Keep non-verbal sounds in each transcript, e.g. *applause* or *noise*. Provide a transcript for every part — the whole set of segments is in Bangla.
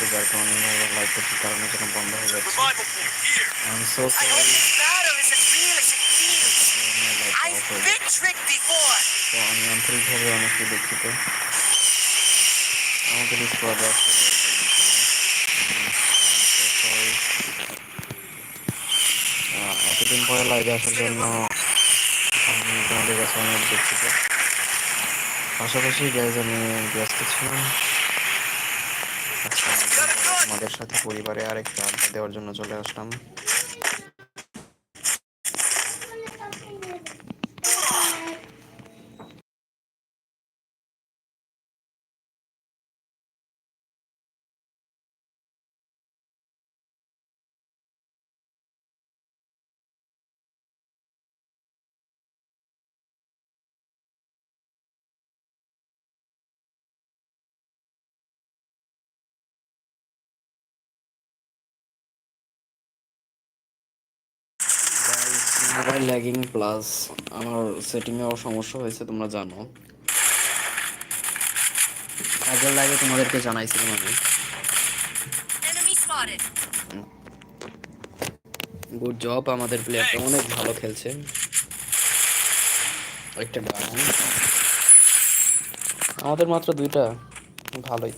হচ্ছে যার কারণে আমার লাইভটা কি কারণে যেন বন্ধ হয়ে যাচ্ছে। আমি সো সরি. তো আমি আন্তরিকভাবে অনেকই দুঃখিত। আমাদের স্কোয়াডে আসলে এতদিন পরে লাইভে আসার জন্য আমি তোমাদের কাছে অনেক দুঃখিত। পাশাপাশি গ্যাস আমি ব্যস্ত ছিলাম। তোমাদের সাথে পরিবারে আরেকটা আড্ডা দেওয়ার জন্য চলে আসলাম। ল্যাগিং প্লাস আমার সেটিংয়েও সমস্যা হয়েছে তোমরা জানো। আগের লাইভে তোমাদেরকে জানাইছিলাম আমি. গুড জব আমাদের প্লেয়ারটা অনেক ভালো খেলছে। একটা ডাউন আমাদের মাত্র দুইটা ভালোই।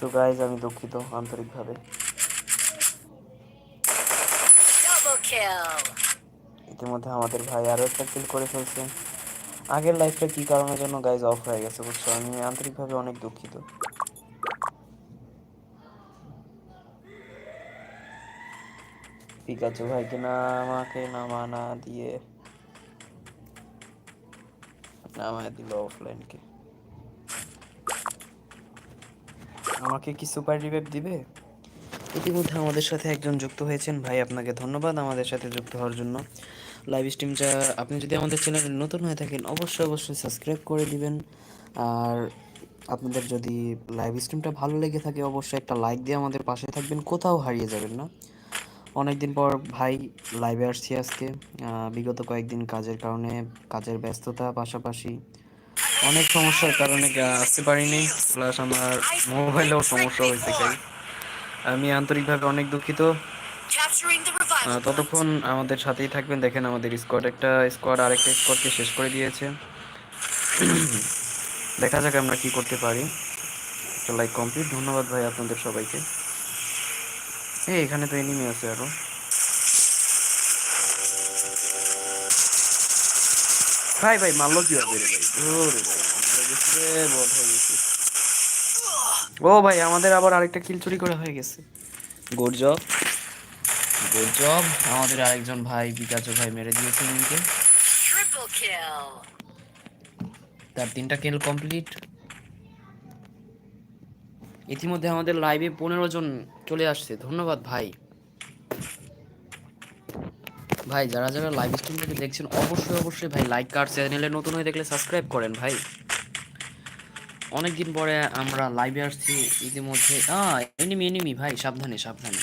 তো গাইজ আমি দুঃখিত আন্তরিকভাবে। ইতিমধ্যে আমাদের ভাই আরও একটা কিল করে ফেলছে। আগের লাইফটা কি কারণের জন্য গাইজ অফ হয়ে গেছে বুঝছ? আমি আন্তরিকভাবে অনেক দুঃখিত। পিকাচু ভাইকে না আমাকে নামা না দিয়ে নামায় দিল অফলাইনকে আমাকে কি সুপার রিভেভ দিবে? ইতিমধ্যে আমাদের সাথে একজন যুক্ত হয়েছেন। ভাই, আপনাকে ধন্যবাদ আমাদের সাথে যুক্ত হওয়ার জন্য। লাইভ স্ট্রিমটা আপনি যদি আমাদের চ্যানেলে নতুন হয়ে থাকেন, অবশ্যই অবশ্যই সাবস্ক্রাইব করে দিবেন। আর আপনাদের যদি লাইভ স্ট্রিমটা ভালো লেগে থাকে, অবশ্যই একটা লাইক দিয়ে আমাদের পাশে থাকবেন। কোথাও হারিয়ে যাবেন না। অনেকদিন পর ভাই লাইভে আসছি আজকে। বিগত কয়েকদিন কাজের কারণে, কাজের ব্যস্ততা পাশাপাশি অনেক সমস্যার কারণে আসতে পারিনি প্লাস আমার মোবাইলেও সমস্যা হয়েছে তাই আমি আন্তরিকভাবে অনেক দুঃখিত. ততক্ষণ আমাদের সাথেই থাকবেন। দেখেন আমাদের স্কোয়াড একটা স্কোয়াড আরেকটা স্কোয়াডকে শেষ করে দিয়েছে। *clears throat* দেখা যাক আমরা কি করতে পারি। একটা লাইক কমপ্লিট ধন্যবাদ ভাই আপনাদের সবাইকে। এই এখানে তো এনিমি আছে আরও। ভাই ভাই? মারলো কি হবে রে ভাই ওরে। ও ভাই আমাদের আবার আরেকটা কিল চুরি করা হয়ে গেছে। গুড জব গুড জব আমাদের আরেকজন ভাই বিকাশও ভাই মেরে দিয়েছে kill. তার তিনটা কিল কমপ্লিট ইতিমধ্যে আমাদের লাইভে পনেরো জন চলে আসছে। ধন্যবাদ ভাই। ভাই, যারা যারা লাইভ স্ট্রিম থেকে দেখছেন, অবশ্যই অবশ্যই ভাই লাইক আর চ্যানেলে নতুন হয়ে দেখলে সাবস্ক্রাইব করেন ভাই। অনেকদিন পরে আমরা লাইভে আসছি, ইতিমধ্যে এনিমি এনিমি ভাই, সাবধানে সাবধানে।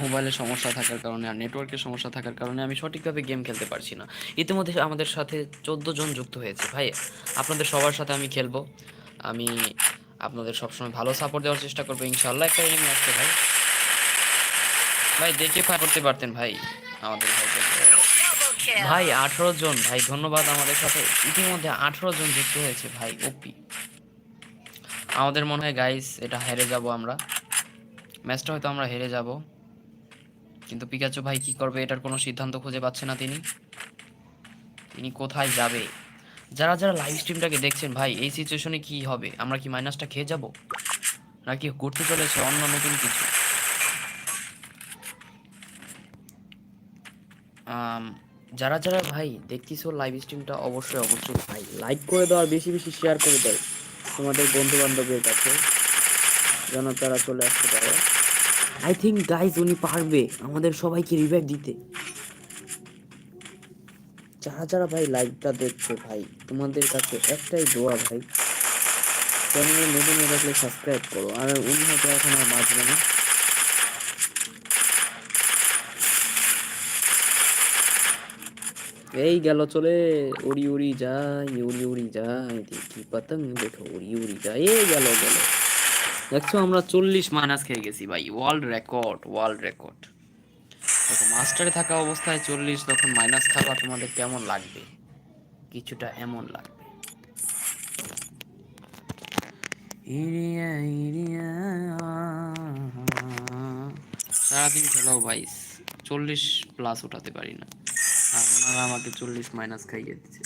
মোবাইলের সমস্যা থাকার কারণে আর নেটওয়ার্কের সমস্যা থাকার কারণে আমি সঠিকভাবে গেম খেলতে পারছি না। ইতিমধ্যে আমাদের সাথে চোদ্দ জন যুক্ত হয়েছে। ভাই, আপনাদের সবার সাথে আমি খেলব। আমি আপনাদের সবসময় ভালো সাপোর্ট দেওয়ার চেষ্টা করব ইনশাল্লাহ একটা এনিমি আসছে, ভাই। ভাই, দেখে ফায়ার করতে পারতেন, ভাই। আমাদের. ভাই, আঠারো জন। ভাই, ধন্যবাদ আমাদের সাথে। ইতিমধ্যে আঠারো জন যুক্ত হয়েছে, ভাই ওপি আমাদের মনে হয় গাইস এটা হেরে যাব আমরা। ম্যাচটা হয়তো আমরা হেরে যাব। কিন্তু পিকাচু ভাই কি করবে এটার কোনো সিদ্ধান্ত খুঁজে পাচ্ছে না তিনি। তিনি কোথায় যাবে? যারা যারা লাইভ স্ট্রিমটাকে দেখছেন ভাই, এই সিচুয়েশনে কি হবে? আমরা কি মাইনাসটা খেয়ে যাব? নাকি ঘুরতে চলেছে অন্য নতুন কিছু? যারা যারা ভাই দেখতেছো লাইভ স্ট্রিমটা অবশ্যই অবশ্যই ভাই লাইক করে দাও আর বেশি বেশি শেয়ার করে দাও তোমাদের বন্ধু বান্ধবের কাছে। যেন তারা চলে আসতে পারে। আই থিঙ্ক গাইজ উনি পারবে। আমাদের সবাইকে রিভাইভ দিতে। যারা যারা ভাই লাইভটা দেখছ ভাই তোমাদের কাছে একটাই দোয়া ভাই চ্যানেলে নতুন হয়ে থাকলে সাবস্ক্রাইব করো। আর উনি হয়তো এখন আর বাঁচবে না। এই গেল চলে উড়ি উড়ি যায় উড়ি উড়ি যায় দেখি পতঙ্গ দেখো উড়ি উড়ি যায় এই গেল গেল। দেখছ আমরা চল্লিশ মাইনাস খেয়ে গেছি ভাই। ওয়ার্ল্ড রেকর্ড ওয়ার্ল্ড রেকর্ড দেখো মাস্টারে থাকা অবস্থায় চল্লিশ, তখন মাইনাস খাওয়া তোমাদের কেমন লাগবে? কিছুটা এমন লাগবে। সারাদিন খেলাও বাইশ চল্লিশ প্লাস উঠাতে পারি না। আর ওনারা আমাকে চল্লিশ মাইনাস খাইয়ে দিচ্ছে।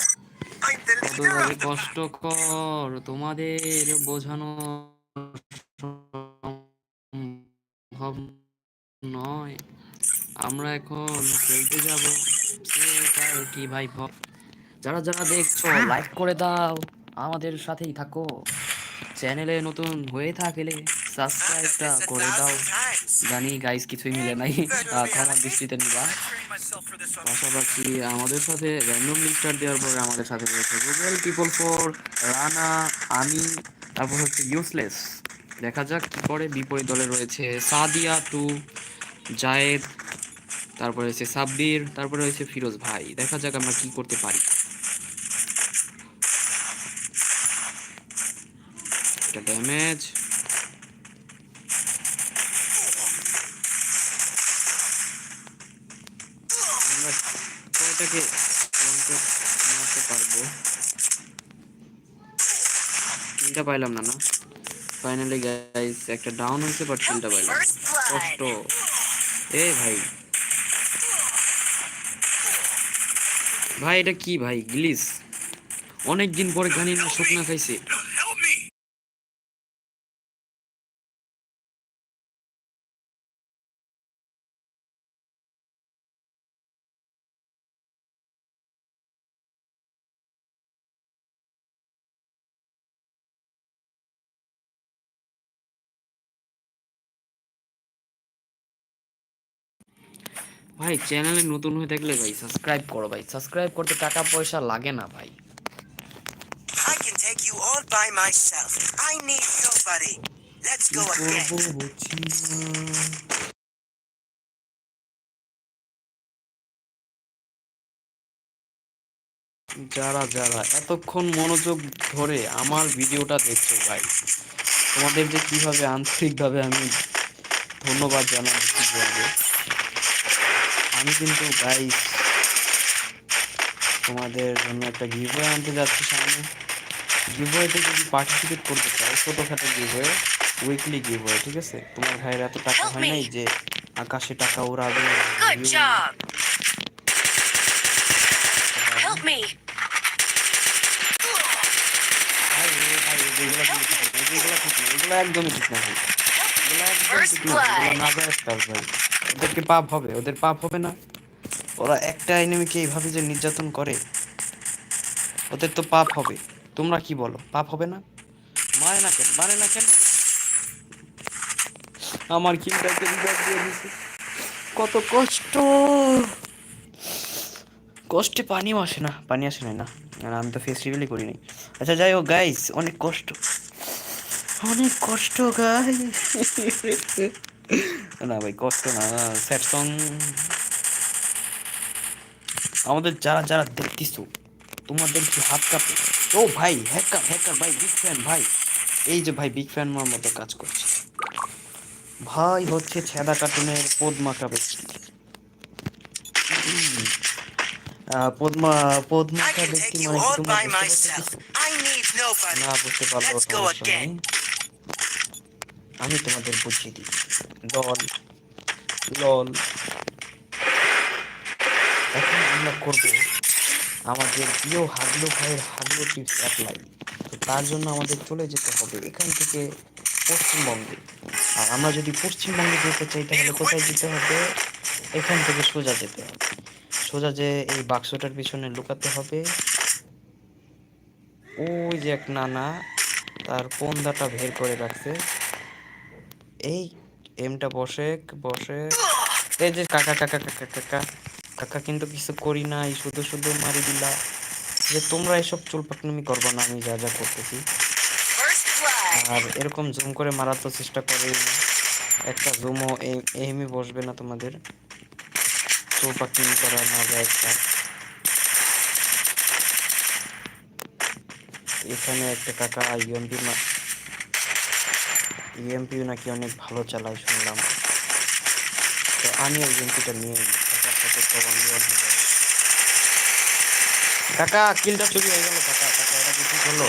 কষ্টকর তোমাদের বোঝানো সম্ভব নয়। আমরা এখন খেলতে যাব। কি ভাই যারা যারা দেখছ লাইক করে দাও। আমাদের সাথেই থাকো। চ্যানেলে নতুন হয়ে থাকলে সাবস্ক্রাইবটা করে দাও। জানি গাইস কিছুই মিলে নাই। ক্ষমার দৃষ্টিতে নিবা। পাশাপাশি আমাদের সাথে র্যান্ডম লিস্টার দেওয়ার পরে আমাদের সাথে রয়েছে গুগল পিপল ফোর রানা আমি তারপর হচ্ছে ইউসলেস দেখা যাক কি করে। বিপরীত দলে রয়েছে সাদিয়া টু, জায়েদ, তারপরে হচ্ছে সাব্বির, তারপরে হচ্ছে ফিরোজ ভাই। দেখা যাক আমরা কি করতে পারি। ড্যামেজ মারতে পারব। পাইলাম না না? ফাইনালি গাইস একটা ডাউন হয়েছে বাট পাইলাম First কষ্ট। এ ভাই। ভাই, এটা কি ভাই? গ্লিস অনেক দিন পরে গানি না শুকনা খাইছে। ভাই চ্যানেলে নতুন হয়ে থাকলে ভাই সাবস্ক্রাইব করো ভাই সাবস্ক্রাইব করতে টাকা পয়সা লাগে না ভাই I can take you all by myself. I need nobody. Let's go again. যারা যারা এতক্ষণ মনোযোগ ধরে আমার ভিডিওটা দেখছ ভাই তোমাদের যে কীভাবে আন্তরিকভাবে আমি ধন্যবাদ জানাব কি বলব আমি কিন্তু গাইস তোমাদের জন্য একটা গিভওয়ে আনতে যাচ্ছি সামনে। গিভওয়েতে যদি পার্টিসিপেট করতে চাও ছোটোখাটো গিভওয়ে উইকলি গিভওয়ে ঠিক আছে? তোমার ভাইয়ের এত টাকা হয় নাই যে আকাশে টাকা উড়াবে? এগুলো একদমই ঠিক না ওদেরকে পাপ হবে, ওদের পাপ হবে না। ওরা একটা এনিমিকে এইভাবে যে নির্যাতন করে, ওদের তো পাপ হবে। তোমরা কি বলো, পাপ হবে না? মারে না কেন, মারে না কেন? আমার দিছে। কত কষ্ট। কষ্টে পানিও আসে না, পানি আসে না। না আমি তো ফেস্টিভ্যালই করি নাই। আচ্ছা যাই হোক গাইস অনেক কষ্ট। অনেক কষ্ট গাইস না ভাই কষ্ট না। স্যাড সং আমাদের যারা যারা দেখতেছো তোমাদের কি হাত কাঁপে? ও ভাই হ্যাকার হ্যাকার ভাই বিগ ফ্যান ভাই। এই যে ভাই বিগ ফ্যান মার মতো কাজ করছে। ভাই হচ্ছে ছেদা কার্টুনের পদ্মা আহ, পদ্মা I পদ্মাকা can ব্যক্তি take you মানে কি all তোমরা আমি তোমাদের বুঝিয়ে দিই। লল লল। এখন আমরা করব আমাদের প্রিয় হাগলু ভাইয়ের হাগলু টিপস অ্যাপ্লাই তো তার জন্য আমাদের চলে যেতে হবে এখান থেকে পশ্চিমবঙ্গে। আর আমরা যদি পশ্চিমবঙ্গে যেতে চাই, তাহলে কোথায় যেতে হবে? এখান থেকে সোজা যেতে হবে। সোজা যে এই বাক্সটার পিছনে লুকাতে হবে। ওই যে এক নানা, তার পন্দাটা বের করে রাখছে? এই এমটা বসে বসে এই যে কাকা কাকা কাকা কাকা কাকা। কিন্তু কিছু করি নাই, শুধু শুধু মারি দিলা। যে তোমরা এসব চুল পাকনামি করবা না, আমি যা যা করতেছি। আর এরকম জুম করে মারার তো চেষ্টা করে একটা জুমও এমই বসবে না তোমাদের। চুল পাকনামি করা না যায় একটা। এখানে একটা কাকা ইএমপি ইএমপি নাকি অনেক ভালো চালায় শুনলাম। তো আমি ইএমপিটা নিয়ে হয়ে যাবে। কাকা কিলটা চুরি হয়ে গেল। কাকা কাকা এটা কিছু করল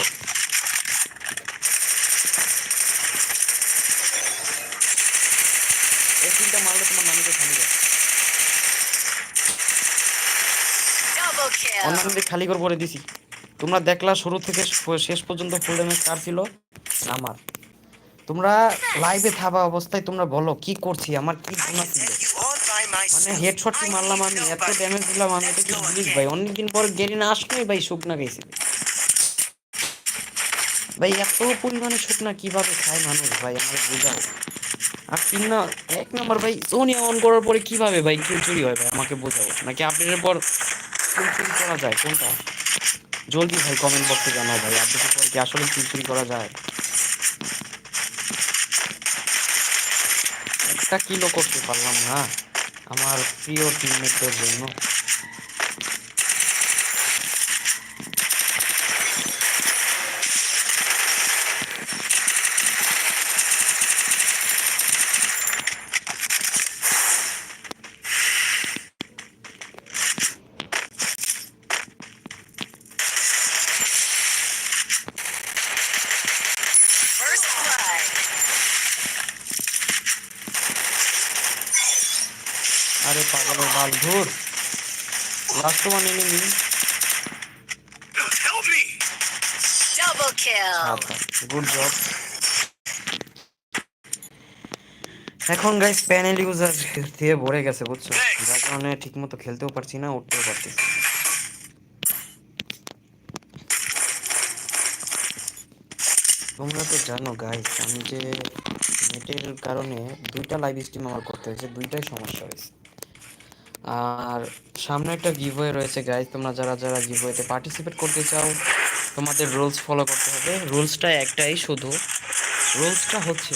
এই কিলটা মারলে তোমার নানিকে খালি. অন্যান্য খালি করে বলে দিছি। তোমরা দেখলা শুরু থেকে শেষ পর্যন্ত ফুল ড্যামেজ কার ছিল? আমার। তোমরা লাইভে থাকা অবস্থায় তোমরা বলো কি করছি? আমার কি গুণা ছিল? মানে myself. হেডশট কি I মারলাম আমি এত ড্যামেজ দিলাম আমি এটা কি বুঝিস again. ভাই? অনেকদিন পর গেরিনা আসলোই ভাই শুকনা গেছে। ভাই এত পরিমাণে শুকনা কীভাবে খায় মানুষ ভাই আমার বোঝাও আর তিন না এক নম্বর ভাই সোনিয়া অন করার পরে কীভাবে ভাই কিল চুরি হয় ভাই আমাকে বোঝাও। নাকি আপডেটের পর কিল চুরি করা যায়? কোনটা? জলদি ভাই কমেন্ট বক্সে জানাও ভাই আপডেটের পর কি আসলে কিল চুরি করা যায়? একটা কিলো করতে পারলাম না। আমার প্রিয় টিমমেটদের জন্য। বাল ধুর last one enemy Help me. Double kill. Good job এখন গাইস প্যানেল ইউজার দিয়ে ভরে গেছে বুঝছ? যার কারণে ঠিক মতো খেলতেও পারছি না উঠতেও পারছি তোমরা তো জানো গাইস আমি যে নেটের কারণে দুইটা লাইভ স্ট্রিম আমার করতে হয়েছে দুইটাই সমস্যা হয়েছে। আর সামনে একটা গিভওয়ে রয়েছে গাইজ তোমরা যারা যারা গিভওয়েতে পার্টিসিপেট করতে চাও, তোমাদের রুলস ফলো করতে হবে। রুলসটা একটাই শুধু। রুলসটা হচ্ছে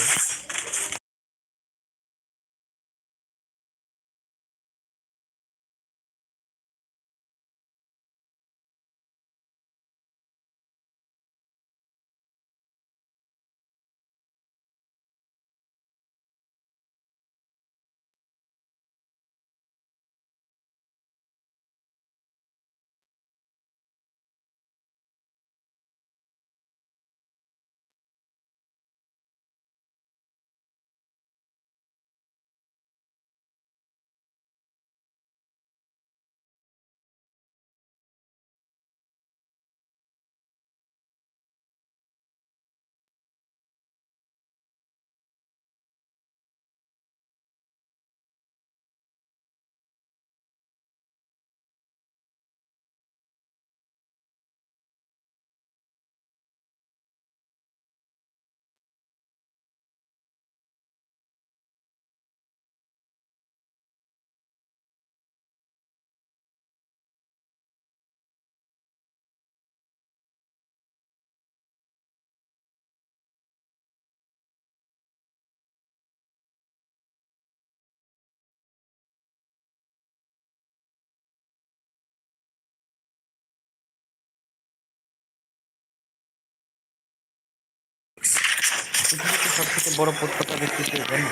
পৃথিবীতে সব থেকে বড় প্রত্যেকটা ব্যক্তি কে জানো?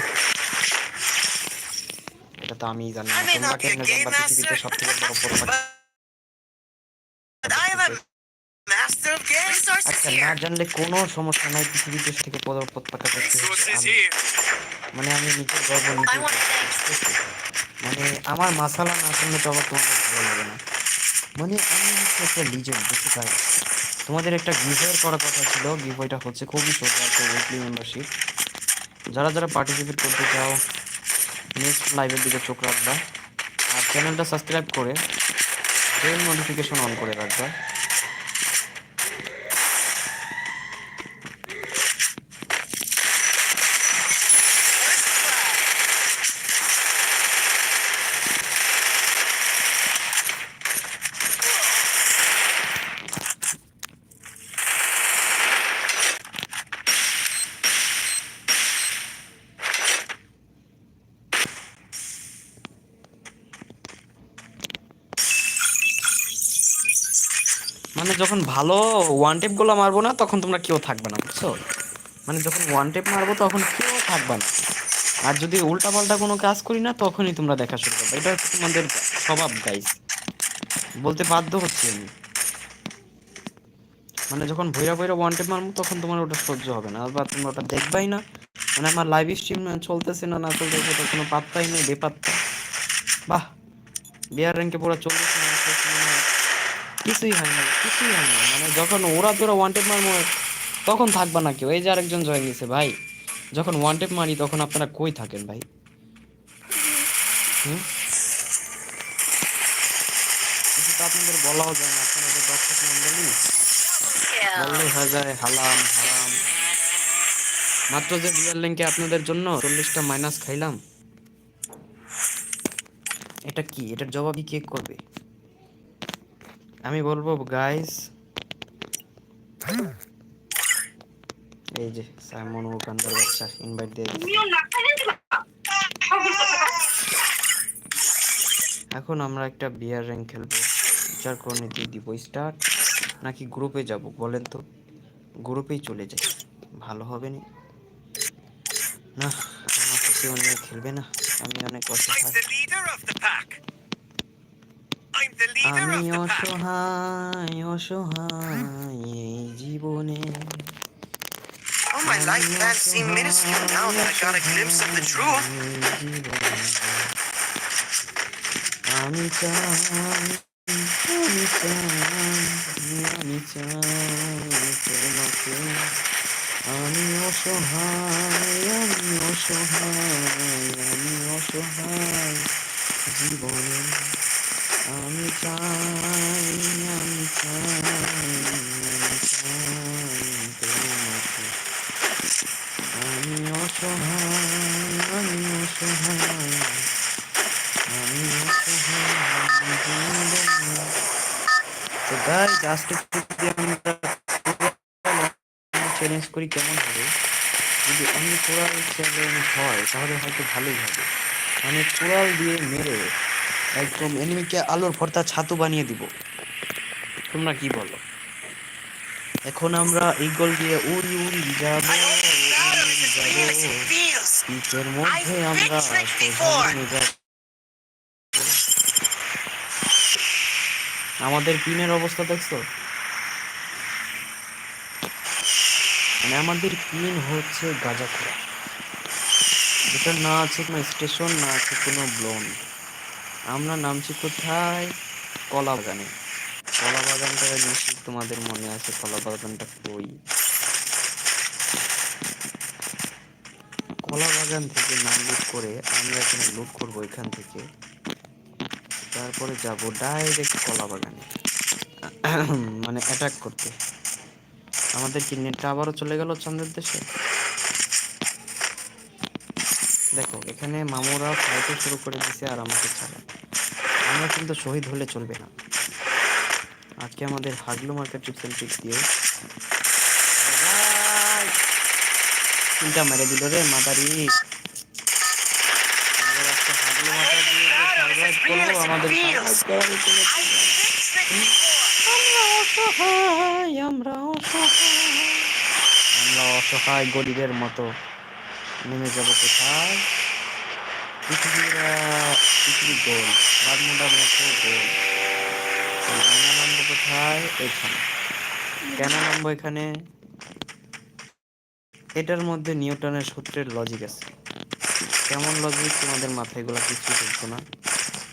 এটা তো আমিই জানি। তোমরা game জানবা পৃথিবীতে *laughs* master, সব থেকে বড় প্রত্যেকটা আচ্ছা না জানলে কোনো সমস্যা নাই পৃথিবীতে থেকে বড় প্রত্যেকটা ব্যক্তি মানে আমি নিজের গর্ব. মানে আমার মাসালা না শুনলে তো আবার তোমাদের ভালো লাগে না। মানে আমি একটা লিজেন্ড বুঝতে পারি তোমাদের একটা গিভওয়ে করার কথা ছিল। গিভওয়েটা হচ্ছে খুবই সোজা একটা উইকলি মেম্বারশিপ যারা যারা পার্টিসিপেট করতে চাও নেক্সট লাইভের দিকে চোখ রাখবা। আর চ্যানেলটা সাবস্ক্রাইব করে বেল নোটিফিকেশন অন করে রাখবা। মানে যখন ভালো ওয়ান টেপগুলো মারবো না, তখন তোমরা কেউ থাকবে না, বুঝছ? মানে যখন ওয়ান টেপ মারবো, তখন কেউ থাকবে না। আর যদি উল্টা পাল্টা কোনো কাজ করি না, তখনই তোমরা দেখা শুরু করবে। এটা তোমাদের স্বভাব গাইস বলতে বাধ্য হচ্ছি আমি। মানে যখন ভৈরা ভৈরা ওয়ান টেপ মারবো, তখন তোমার ওটা সহ্য হবে না। বা তোমরা ওটা দেখবাই না। মানে আমার লাইভ স্ট্রিম চলতেছে না না চলতেছে, ওটা কোনো পাত্তাই নেই, বেপাত্তা। বাহ! বিয়ার র্যাঙ্কে পুরো চল্লিশ কিছুই হয় না, কিছুই হয় না। মানে যখন ওরা তোরা ওয়ান টেপ মারবো, তখন থাকবা না কেউ এই যে আরেকজন জয়েন দিয়েছে ভাই। যখন ওয়ান টেপ মারি, তখন আপনারা কই থাকেন, ভাই? হুম? তো আপনাদের বলাও যায় না, আপনারা যে দর্শক মন্ডলী বললে হয়ে যায়, হালাম, হারাম। মাত্র যে রিয়াল লিঙ্কে আপনাদের জন্য চল্লিশটা মাইনাস খাইলাম। এটা কি? এটার জবাবই কে করবে? আমি বলব গাইস এই যে সাইমন ওকান্দার বাচ্চা ইনভাইট দিয়ে। এখন আমরা একটা বিয়ার র্যাঙ্ক খেলব। বিচার করে নিতে দিব স্টার্ট নাকি গ্রুপে যাব, বলেন তো। গ্রুপেই চলে যাই। ভালো হবে নি? না, আমার কেউ খেলবে না। আমি অনেক I'm অসহায় the leader of the pack. I'm the leader আমি. অসহায় অসহায় এই জীবনে Oh, my life plans seem minuscule now that I got a glimpse of the truth. আমি চাই আমি চাই আমি চাই তোমাকে আমি অসহায় আমি অসহায় আমি অসহায় জীবনে আমি চাই আমি আমি অসহায় আমি অসহায় আমি অসহায়। তো গাইজ আজকে যদি আমরা চ্যালেঞ্জ করি, কেমন হবে যদি আমি কোরাল চ্যালেঞ্জ হয়, তাহলে হয়তো ভালোই হবে আমি কোরাল দিয়ে মেরে একদম এনিমিকে আলোর ভর্তা ছাতু বানিয়ে দিব। তোমরা কি বলো? এখন আমরা এই গোল দিয়ে উড়ি উড়ি যাব. পিচের মধ্যে আমরা আমাদের পিনের অবস্থা দেখছ? মানে আমাদের পিন হচ্ছে গাজাখোরা। যেটা না আছে কোনো স্টেশন না আছে কোনো ব্লোন। আমরা নামছি কোথায়? কলা বাগানে কলা বাগানটা নিশ্চিত তোমাদের মনে আছে কলা বাগানটা কই? কলা বাগান থেকে নাম লুট করে আমরা এখানে লুট করব এখান থেকে। তারপরে যাব ডাইরেক্ট কলা বাগানে মানে অ্যাটাক করতে। আমাদের কি নেটটা আবারও চলে গেল চন্দ্রের দেশে? দেখো এখানে মামুরা ফাইটও শুরু করে দিছে আর আমাকে ছাড়া। আমরা কিন্তু শহীদ হলে চলবে না। আজকে আমাদের হাগলু মার্কেট এন্ড ট্রিক্স দিয়ে! তিনটা মেরে দিল রে মাদারি। আমরা অসহায় গরিবের মতো। নেমে যাব কোথায়? পৃথিবীরা পৃথিবী গোল বাগমুন্ডার মতো গোল। আমরা নামবো কোথায়? এখানে। কেন নামবো এখানে? এটার মধ্যে নিউটনের সূত্রের লজিক আছে। কেমন লজিক তোমাদের মাথায় এগুলো কিছু ঢুকবো না।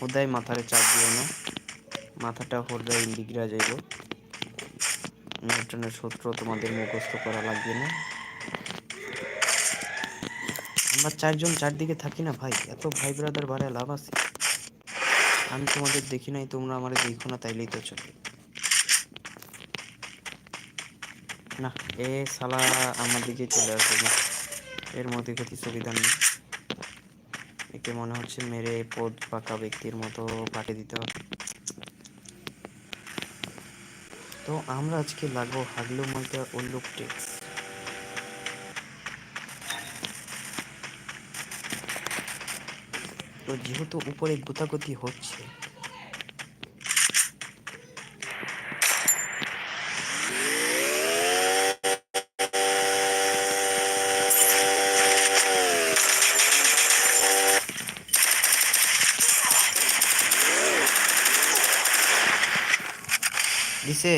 ওদায় মাথারে চাপ দিও না। মাথাটা হলে বিগড়া যাইব। নিউটনের সূত্র তোমাদের মুখস্থ করা লাগবে না। আমরা চারজন চারদিকে থাকি না ভাই। এত ভাই ব্রাদার বাড়ায় লাভ আছে? আমি তোমাদের দেখি নাই, তোমরা আমার দেখো না, তাইলেই তো চলে। না, এ সালা আমার দিকে চলে আসবে না। এর মধ্যে ক্ষতি সুবিধা নেই। একে মনে হচ্ছে মেরে পদ পাকা ব্যক্তির মতো পাঠিয়ে দিতে হবে। তো আমরা আজকে লাগবো হাগলু ময়দা উল্লুক টেক্স। তো যেহেতু উপরে গুতাগুতি হচ্ছে। দিছে?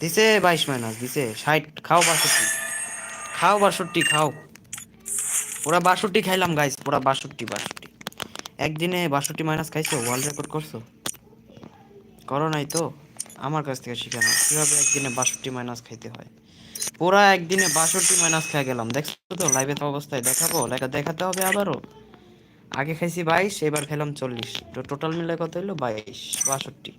দিছে বাইশ মাইনাস দিছে। ষাট, খাও বাষট্টি। খাও বাষট্টি, খাও। পুরা বাষট্টি খাইলাম গাইস পুরা বাষট্টি বাষট্টি। একদিনে বাষট্টি মাইনাস খাইছো ওয়ার্ল্ড রেকর্ড করছ? করো নাই তো? আমার কাছ থেকে শিখে না কীভাবে একদিনে বাষট্টি মাইনাস খাইতে হয়? পুরা একদিনে বাষট্টি মাইনাস খেয়ে গেলাম। দেখছ তো লাইভে অবস্থায় দেখাবো। লেখা দেখাতে হবে আবারও। আগে খাইছি বাইশ, এবার খেলাম চল্লিশ। তো টোটাল মিলে কত হলো বাইশ, বাষট্টি।